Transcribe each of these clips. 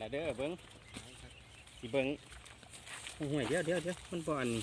แล้วเด้อเบิ้งสิเบิ้งห่วยเดี๋ยวเดี๋ยวเดี๋ยวมันบ่อันนี้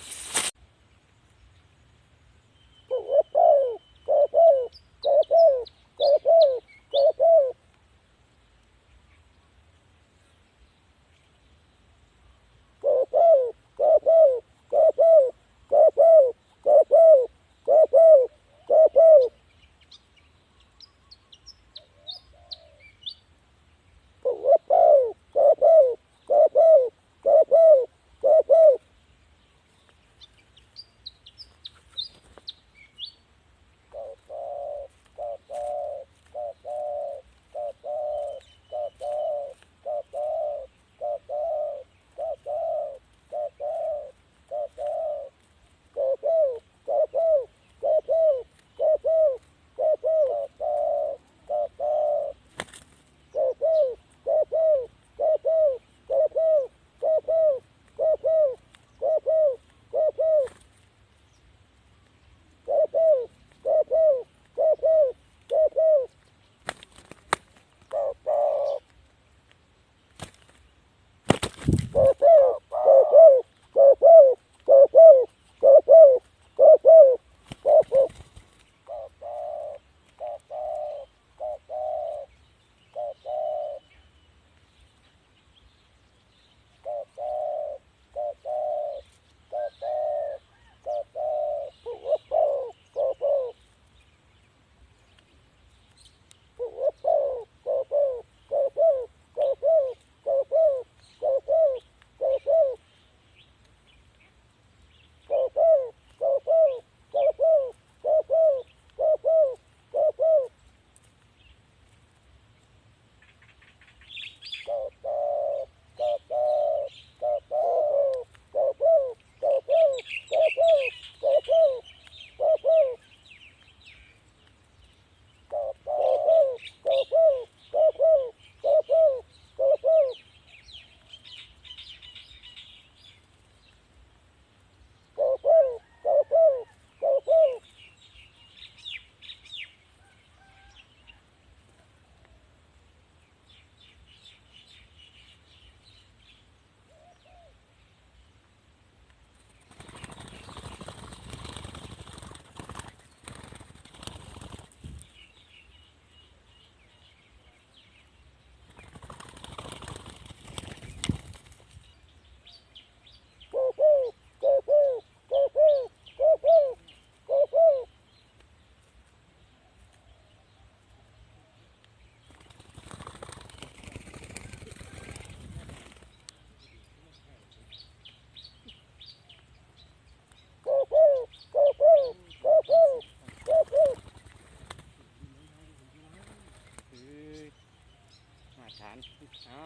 อ๋อ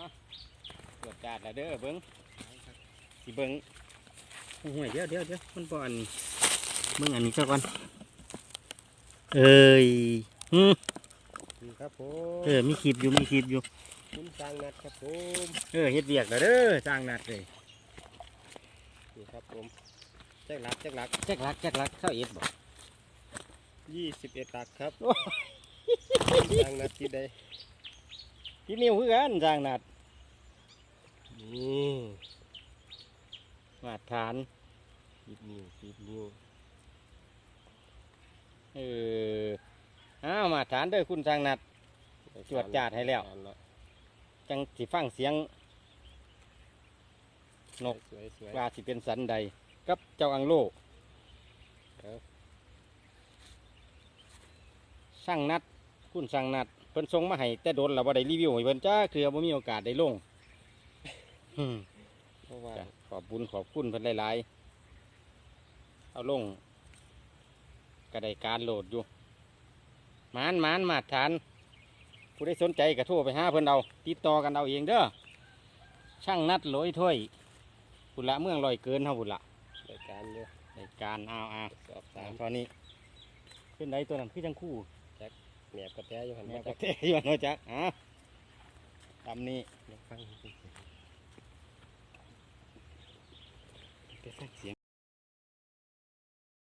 ตรวจจัดแล้วเด้อเบิ้งสิเบิ้งห่วยเดี๋ยวเดี๋ยวเดี๋ยวมันบ่อันนี้เบิ้งอันนี้สักวันเอ้ยอืมครับผมเออมีคลิปอยู่มีคลิปอยู่คุณสร้างนัดครับผมเออเฮ็ดเวียกแล้วเด้อสร้างนัดเลยนี่ครับผมแจ็คหลักแจ็คหลักแจ็คลักแจ็คลักเข้าเอ็ดบ่ยี่สิบเอ็ดหลักครับโอ้สร้างนัดที่ใด ที่นิ้วคือกันสร้างนัดนี่มาตรฐานสิบนิ้วสิบนิ้วเอออ้าวมาตรฐานเด้อคุณสร้างนัดจวดจาดให้แล้ว จังสิฟังเสียง นกสวยสวยว่าสิเป็นสันใด กับเจ้าอังโลครับช่างนัด คุณช่างนัด เพิ่นส่งมาให้แต่โดนเราบ่ได้รีวิวให้เพิ่นจ้าคือบ่มีโอกาสได้ลงอืมเพราะว่าจ้ะขอบบุญขอบคุณเพิ่นหลายๆเอาลงก็ได้การโหลดอยู่หมานหมานมาตรฐาน ผู้ได้สนใจก็โทรไปหาเพิ่นเอาติดต่อกันเอาเองเด้อช่างนัดโหลอยถ้วยบุละเมืองลอยเกินเฮาบุละรายการเยอะในการเอาเอา สอบตาถามมตอนนี้ขึ้นไดตัวนั้นคือจังคู่ แหนบกระแตอยู่หันแม่มาปจาระกเทศอยู่เนาะจ๊ะอะตามนี้ฟังเสียง